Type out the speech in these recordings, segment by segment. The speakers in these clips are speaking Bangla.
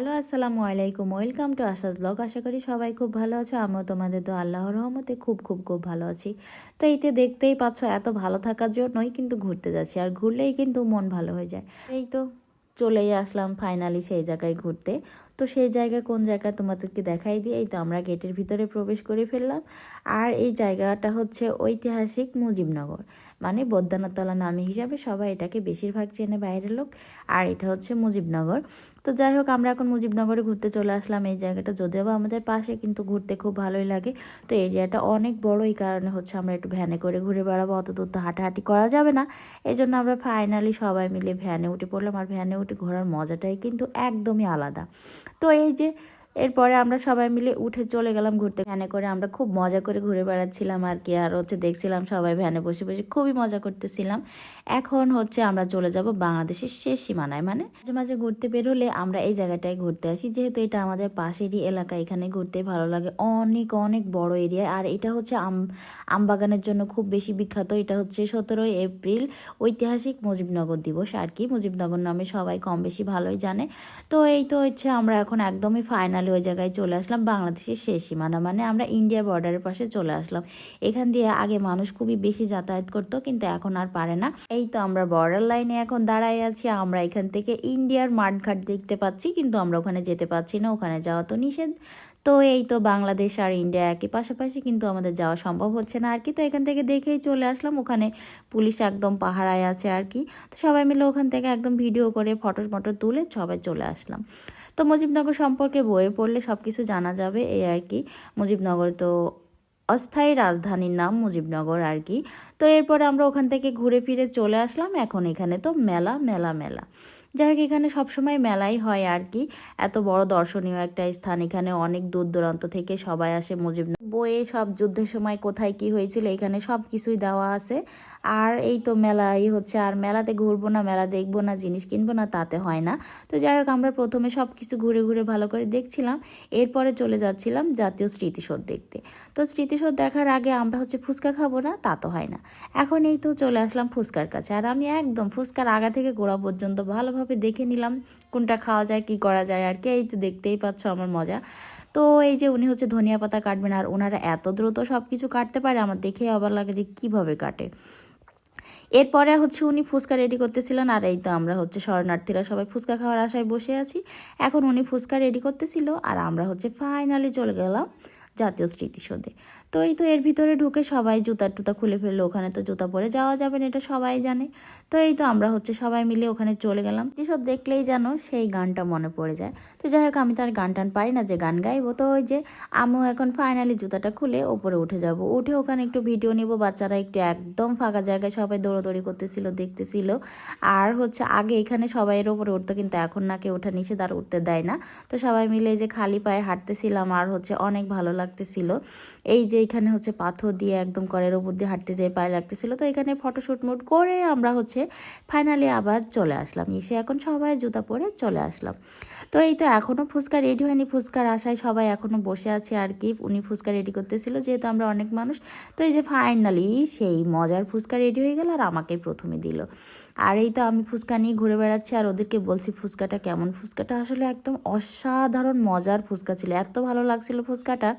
হ্যালো, আসসালামু আলাইকুম। ওয়েলকাম টু আসাদ ব্লগ আশা করি সবাই খুব ভালো আছো, আমিও তোমাদের তো আল্লাহর রহমতে খুব খুব খুব ভালো আছি। তো এইতে দেখতেই পাচ্ছ, এত ভালো থাকার জন্যই কিন্তু ঘুরতে যাচ্ছি, আর ঘুরলেই কিন্তু মন ভালো হয়ে যায়। এই তো চলেই আসলাম ফাইনালি সেই জায়গায় ঘুরতে। তো সেই জায়গা কোন জায়গা তোমাদেরকে দেখাই দিয়ে, এই তো আমরা গেটের ভিতরে প্রবেশ করে ফেললাম। আর এই জায়গাটা হচ্ছে ঐতিহাসিক মুজিবনগর। মানে বদ্যানাতলা নামে হিসাবে সবাই এটাকে বেশিরভাগ চেনে বাইরের লোক। আর এটা হচ্ছে মুজিবনগর। তো যাই হোক, আমরা এখন মুজিবনগরে ঘুরতে চলে আসলাম এই জায়গাটা। যদিও বা আমাদের পাশে, কিন্তু ঘুরতে খুব ভালোই লাগে। তো এরিয়াটা অনেক বড়, এই কারণে হচ্ছে আমরা একটু ভ্যানে করে ঘুরে বেড়াবো। অত দূর তো হাঁটাহাঁটি করা যাবে না। এই জন্য আমরা ফাইনালি সবাই মিলে ভ্যানে উঠে পড়লাম। আর ভ্যানে উঠে ঘোরার মজাটাই কিন্তু একদমই আলাদা। তো এই যে এরপরে আমরা সবাই মিলে উঠে চলে গেলাম ঘুরতে। ভ্যানে করে আমরা খুব মজা করে ঘুরে বেড়াচ্ছিলাম আর কি। আর হচ্ছে দেখছিলাম সবাই ভ্যানে বসে বসে খুবই মজা করতেছিলাম। এখন হচ্ছে আমরা চলে যাব বাংলাদেশের শেষ সীমানায়। মানে মাঝে মাঝে ঘুরতে বেরোলে আমরা এই জায়গাটায় ঘুরতে আসি। যেহেতু এটা আমাদের পাশেরই এলাকা, এখানে ঘুরতে ভালো লাগে। অনেক অনেক বড় এরিয়া আর এটা হচ্ছে আম আম বাগানের জন্য খুব বেশি বিখ্যাত। এটা হচ্ছে সতেরোই এপ্রিল, ঐতিহাসিক মুজিবনগর দিবস আর কি। মুজিবনগর নামে সবাই কম বেশি ভালোই জানে। তো এই তো হচ্ছে আমরা এখন একদমই ফাইনালি ওই জায়গায় চলে আসলাম। বাংলাদেশের শেষ সীমানা মানে আমরা ইন্ডিয়া বর্ডারের পাশে চলে আসলাম। এখান দিয়ে আগে মানুষ খুবই বেশি যাতায়াত করতো, কিন্তু এখন আর পারে না। এই তো আমরা বর্ডার লাইনে এখন দাঁড়াই আছি। আমরা এখান থেকে ইন্ডিয়ার মাঠঘাট দেখতে পাচ্ছি, কিন্তু আমরা ওখানে যেতে পারছি না। ওখানে যাওয়া তো নিষেধ। তো এই তো বাংলাদেশ আর ইন্ডিয়া একই পাশাপাশি কিন্তু আমাদের যাওয়া সম্ভব হচ্ছে না আর কি। তো এখান থেকে দেখেই চলে আসলাম, ওখানে পুলিশ একদম পাহারায় আছে আর কি। তো সবাই মিলে ওখান থেকে একদম ভিডিও করে ফটো ফটো তুলে সবাই চলে আসলাম। তো মুজিবনগর সম্পর্কে বইয়ে পড়লে সব কিছু জানা যাবে এই আর কি। মুজিবনগর তো অস্থায়ী রাজধানীর নাম মুজিবনগর আর কি। তো এরপরে আমরা ওখান থেকে ঘুরে ফিরে চলে আসলাম, এখন এখানে তো মেলা মেলা মেলা। যাই হোক, এখানে সবসময় মেলাই হয় আর কি। এত বড় দর্শনীয় একটা স্থান। এখানে অনেক দূর দূরান্ত থেকে সবাই আসে মুজিব বইয়ে সব যুদ্ধের সময় কোথায় কি হয়েছিল, এখানে সব কিছুই দেওয়া আছে। আর এই তো মেলাই হচ্ছে। আর মেলাতে ঘুরবো না, মেলা দেখব না, জিনিস কিনবো না, তাতে হয় না। তো যাই হোক, আমরা প্রথমে সব কিছু ঘুরে ঘুরে ভালো করে দেখছিলাম। এরপরে চলে যাচ্ছিলাম জাতীয় স্মৃতিসৌধ দেখতে। তো স্মৃতিসৌধ দেখার আগে আমরা হচ্ছে ফুচকা খাব না, তা তো হয় না। এখন এই তো চলে আসলাম ফুচকার কাছে। আর আমি একদম ফুচকার আগা থেকে গোড়া পর্যন্ত ভালোভাবে দেখে নিলাম কোনটা খাওয়া যায়, কি করা যায়, আর কি। এই তো দেখতেই পাচ্ছ আমার মজা। তো এই যে উনি হচ্ছে ধনিয়া পাতা কাটবেন, আর ওনারা এত দ্রুত সব কিছু কাটতে পারে, আমার দেখে আবার লাগে যে কীভাবে কাটে। এরপরে হচ্ছে উনি ফুচকা রেডি করতেছিলেন, আর এই তো আমরা হচ্ছে শরণার্থীরা সবাই ফুচকা খাওয়ার আশায় বসে আছি। এখন উনি ফুচকা রেডি করতেছিল, আর আমরা হচ্ছে ফাইনালি চলে গেলাম জাতীয় স্মৃতিসৌধে। তো এই তো এর ভিতরে ঢুকে সবাই জুতা টুতা খুলে ফেলল, ওখানে তো জুতা পরে যাওয়া যাবে না, এটা সবাই জানে। তো এই তো আমরা হচ্ছে সবাই মিলে ওখানে চলে গেলাম। স্মৃতিসৌধ দেখলেই যেন সেই গানটা মনে পড়ে যায়। তো যাই হোক, আমি তো আর গান টান পারি না যে গান গাইবো। তো ওই যে আমিও এখন ফাইনালি জুতাটা খুলে ওপরে উঠে যাব। উঠে ওখানে একটু ভিডিও নিব, বাচ্চারা একটু একদম ফাঁকা জায়গায় সবাই দৌড়াদৌড়ি করতেছিল, দেখতেছিল। আর হচ্ছে আগে এখানে সবাই এর ওপরে উঠতো, কিন্তু এখন নাকি ওঠা নিষেধ আর উঠতে দেয় না। তো সবাই মিলে যে খালি পায়ে হাঁটতেছিলাম, আর হচ্ছে অনেক ভালো লাগতেছিল। এই যে এখানে হচ্ছে পাথর দিয়ে একদম করের ওপর দিয়ে হাঁটতে যেয়ে পায়ে লাগতেছিল। তো এখানে ফটোশ্যুট মুট করে আমরা হচ্ছে ফাইনালি আবার চলে আসলাম। এসে এখন সবাই জুতা পরে চলে আসলাম। তো এই তো এখনও ফুচকা রেডি হয়নি। ফুচকার আশায় সবাই এখনও বসে আছে আর কি। উনি ফুচকা রেডি করতেছিল। যেহেতু আমরা অনেক মানুষ, তো এই যে ফাইনালি সেই মজার ফুচকা রেডি হয়ে গেল আর আমাকেই প্রথমে দিল। আর এই তো আমি ফুচকা নিয়ে ঘুরে বেড়াচ্ছি আর ওদেরকে বলছি, ফুচকাটা কেমন? ফুচকাটা আসলে একদম অসাধারণ মজার ফুচকা ছিল। এত ভালো লাগছিল ফুচকাটা।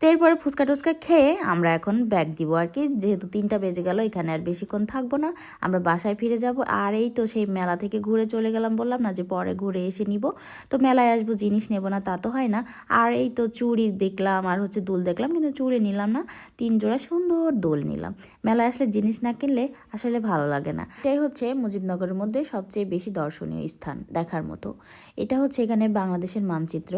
তো এরপরে ফুচকা টুচকা খেয়ে আমরা এখন ব্যাগ দিব আর কি। যেহেতু তিনটা বেজে গেল, এখানে আর বেশিক্ষণ থাকব না। আমরা বাসায় ফিরে যাব। আর এই তো সেই মেলা থেকে ঘুরে চলে গেলাম, বললাম না যে পরে ঘুরে এসে নিব। তো মেলায় আসব, জিনিস নেব না, তা তো হয় না। আর এই তো চুড়ি দেখলাম, আর হচ্ছে দুল দেখলাম, কিন্তু চুড়ি নিলাম না। তিন জোড়া সুন্দর দোল নিলাম। মেলায় আসলে জিনিস না কিনলে আসলে ভালো লাগে না। এটাই হচ্ছে মুজিবনগরের মধ্যে সবচেয়ে বেশি দর্শনীয় স্থান দেখার মতো। এটা হচ্ছে এখানে বাংলাদেশের মানচিত্র।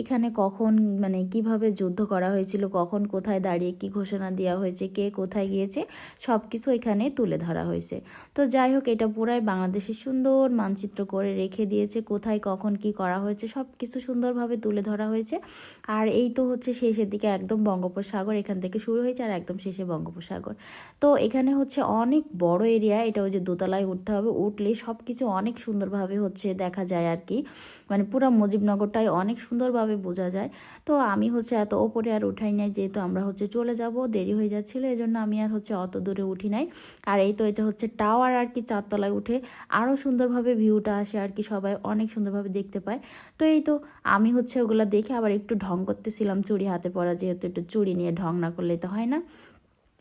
এখানে কখন মানে কীভাবে যুদ্ধ করা হয়েছিল, কখন কোথায় দাঁড়িয়ে কি ঘোষণা দেওয়া হয়েছে, কে কোথায় গিয়েছে সব কিছু এখানে তুলে ধরা হয়েছে। তো যাই হোক, এটা পুরাই বাংলাদেশের সুন্দর মানচিত্র করে রেখে দিয়েছে, কোথায়, কখন কি করা হয়েছে সব কিছু সুন্দরভাবে তুলে ধরা হয়েছে। আর এই তো হচ্ছে শেষের দিকে একদম বঙ্গোপসাগর এখান থেকে শুরু হয়েছে আর একদম শেষে বঙ্গোপসাগর। তো এখানে হচ্ছে অনেক বড় এরিয়া, এটা ওই যে দোতলায় উঠতে হবে, উঠলে সব কিছু অনেক সুন্দরভাবে হচ্ছে দেখা যায় আর কি। মানে পুরো মুজিবনগরটাই অনেক সুন্দরভাবে বোঝা যায়। তো আমি হচ্ছে এত ওপরে আর উঠাই নাই, যেহেতু আমরা হচ্ছে চলে যাব, দেরি হয়ে যাচ্ছিল এই জন্য আমি আর হচ্ছে অত দূরে উঠি নাই। আর এই তো এটা হচ্ছে টাওয়ার আর কি চারতলায় উঠে আরও সুন্দরভাবে ভিউটা আসে আর কি, সবাই অনেক সুন্দরভাবে দেখতে পায়। তো এই তো, আমি হচ্ছে ওগুলো দেখে আবার একটু ঢং করতেছিলাম, চুড়ি হাতে পরা, যেহেতু একটু চুড়ি নিয়ে ঢং না করলে তো হয় না।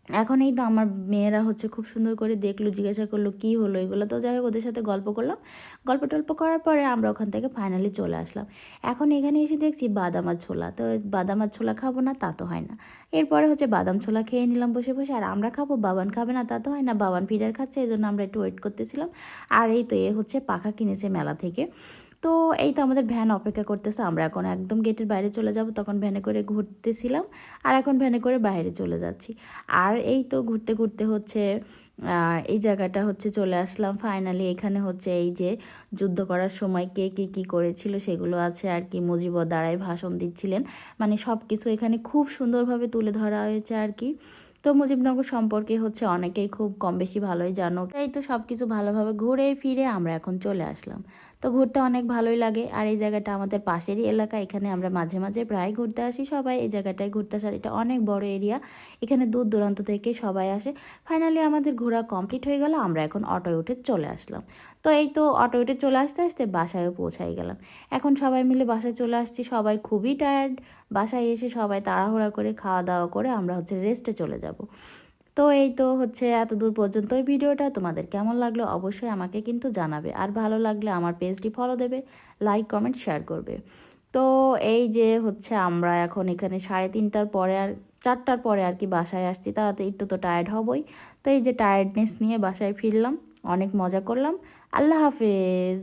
এখন এই তো আমার মেয়েরা হচ্ছে খুব সুন্দর করে দেখল, জিজ্ঞাসা করল, কি হলো? এগুলো তো যাই হোক, ওদের সাথে গল্প করলাম। গল্প টল্প করার পরে আমরা ওখান থেকে ফাইনালি চলে আসলাম। এখন এখানে এসে দেখছি বাদাম আর ছোলা। তো বাদাম আর ছোলা খাব না, তা তো হয় না। এরপরে হচ্ছে বাদাম ছোলা খেয়ে নিলাম বসে বসে। আর আমরা খাব, বাবান খাবে না, তা তো হয় না। বাবান ফিডার খাচ্ছে এই জন্য আমরা একটু ওয়েট করতেছিলাম। আর এই তো এ হচ্ছে পাখা কিনেছে মেলা থেকে। তো এই তো আমাদের ভ্যান অপেক্ষা করতেছে। আমরা এখন একদম গেটের বাইরে চলে যাব, তখন ভ্যানে করে ঘুরতেছিলাম আর এখন ভ্যানে করে বাইরে চলে যাচ্ছি। আর এই তো ঘুরতে ঘুরতে হচ্ছে এই জায়গাটা হচ্ছে চলে আসলাম। ফাইনালি এখানে হচ্ছে এই যে যুদ্ধ করার সময় কে কী কী করেছিল সেগুলো আছে আর কি। মুজিব দাঁড়ায় ভাষণ দিচ্ছিলেন। মানে সব কিছু এখানে খুব সুন্দরভাবে তুলে ধরা হয়েছে আর কি। তো মুজিবনগর সম্পর্কে হচ্ছে অনেকেই খুব কম বেশি ভালোই জানো এই তো সব কিছু ভালোভাবে ঘুরে ফিরে আমরা এখন চলে আসলাম। তো ঘুরতে অনেক ভালোই লাগে। আর এই জায়গাটা আমাদের পাশেরই এলাকা, এখানে আমরা মাঝে মাঝে প্রায় ঘুরতে আসি সবাই। এই জায়গাটায় ঘুরতে আসার এটা অনেক বড় এরিয়া এখানে দূর দূরান্ত থেকে সবাই আসে। ফাইনালি আমাদের ঘোরা কমপ্লিট হয়ে গেল, আমরা এখন অটোয় উঠে চলে আসলাম। তো এই তো অটো উঠে চলে আসতে আসতে বাসায়ও পৌঁছাই গেলাম। এখন সবাই মিলে বাসায় চলে আসছি। সবাই খুবই টায়ার্ড বাসায় এসে সবাই তাড়াহুড়া করে খাওয়া দাওয়া করে আমরা হচ্ছে রেস্টে চলে যাব। তো এই তো হচ্ছে এত দূর পর্যন্ত ওই ভিডিওটা। তোমাদের কেমন লাগল অবশ্যই আমাকে কিন্তু জানাবে। আর ভালো লাগলে আমার পেজটি ফলো দেবে লাইক কমেন্ট শেয়ার করবে। তো এই যে হচ্ছে আমরা এখন এখানে সাড়ে তিনটার পরে আর চারটার পরে আর কি বাসায় আসছি, তাতে একটু তো টায়ার্ড হবই। তো এই যে টায়ার্ডনেস নিয়ে বাসায় ফিরলাম, অনেক মজা করলাম। আল্লাহ হাফেজ।